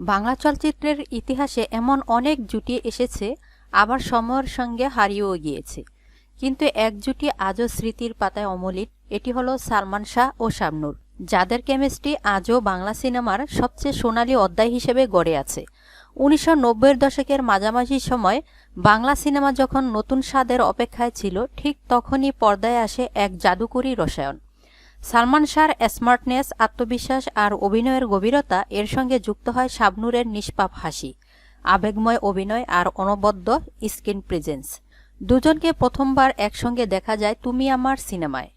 বাংলা চলচ্চিত্রের ইতিহাসে এমন অনেক জুটি এসেছে, আবার সময়ের সঙ্গে হারিয়েও গিয়েছে। কিন্তু এক জুটি আজও স্মৃতির পাতায় অমলিন এটি হলো সালমান শাহ ও শাবনূর যাদের কেমিস্ট্রি আজও বাংলা সিনেমার সবচেয়ে সোনালী অধ্যায় হিসেবে গড়ে আছে। উনিশশো নব্বইয়ের দশকের মাঝামাঝি সময় বাংলা সিনেমা যখন নতুন স্বাদের অপেক্ষায় ছিল, ঠিক তখনই পর্দায় আসে এক জাদুকরী রসায়ন। সালমান শাহর স্মার্টনেস, আত্মবিশ্বাস আর অভিনয়ের গভীরতা এর সঙ্গে যুক্ত হয় শাবনূরের নিষ্পাপ হাসি, আবেগময় অভিনয় আর অনবদ্য স্ক্রিন প্রেজেন্স। দুজনকে প্রথমবার একসঙ্গে দেখা যায় তুমি আমার সিনেমায়।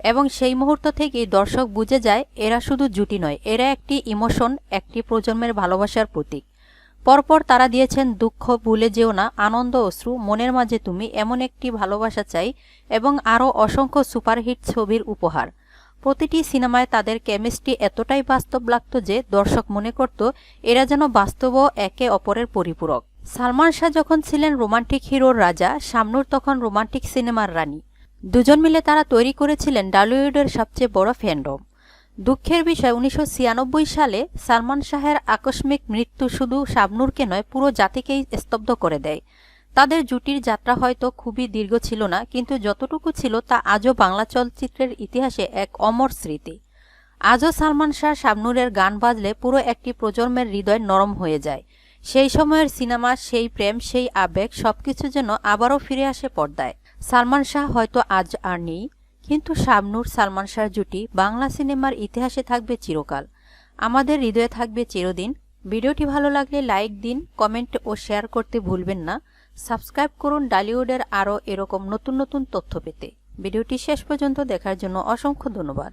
এবং সেই মুহূর্ত থেকেই দর্শক বুঝে যায়, এরা শুধু জুটি নয়, এরা একটি ইমোশন, একটি প্রজন্মের ভালোবাসার প্রতীক। পরপর তারা দিয়েছেন দুঃখ, ভুলে যেও না, আনন্দ, অশ্রু, মনের মাঝে তুমি এমন একটি ভালোবাসা চাই এবং আরও অসংখ্য সুপারহিট ছবির উপহার। প্রতিটি সিনেমায় তাদের কেমিস্ট্রি এতটাই বাস্তব লাগত যে দর্শক মনে করত, এরা যেন বাস্তব একে অপরের পরিপূরক। সালমান শাহ যখন ছিলেন রোমান্টিক হিরোর রাজা, শামনুর তখন রোমান্টিক সিনেমার রানী। দুজন মিলে তারা তৈরি করেছিলেন ডালিউডের সবচেয়ে বড় ফ্যান্ডম। দুঃখের বিষয়, উনিশশো ছিয়ানব্বই সালে সালমান শাহের আকস্মিক মৃত্যু শুধু শাবনুরকে নয়, পুরো জাতিকেই স্তব্ধ করে দেয়। তাদের জুটির যাত্রা হয়তো খুবই দীর্ঘ ছিল না, কিন্তু যতটুকু ছিল তা আজও বাংলা চলচ্চিত্রের ইতিহাসে এক অমর স্মৃতি। আজও সালমান শাহ শাবনুরের গান বাজলে পুরো একটি প্রজন্মের হৃদয় নরম হয়ে যায়। সেই সময়ের সিনেমা, সেই প্রেম, সেই আবেগ সবকিছু যেন আবারও ফিরে আসে পর্দায়। সালমান শাহ হয়তো আজ আর নেই, কিন্তু শাবনুর, সালমান শাহর জুটি বাংলা সিনেমার ইতিহাসে থাকবে চিরকাল। আমাদের হৃদয়ে থাকবে চিরদিন ভিডিওটি ভালো লাগলে লাইক দিন, কমেন্ট ও শেয়ার করতে ভুলবেন না। সাবস্ক্রাইব করুন ডালিউডের আরও এরকম নতুন নতুন তথ্য পেতে। ভিডিওটি শেষ পর্যন্ত দেখার জন্য অসংখ্য ধন্যবাদ।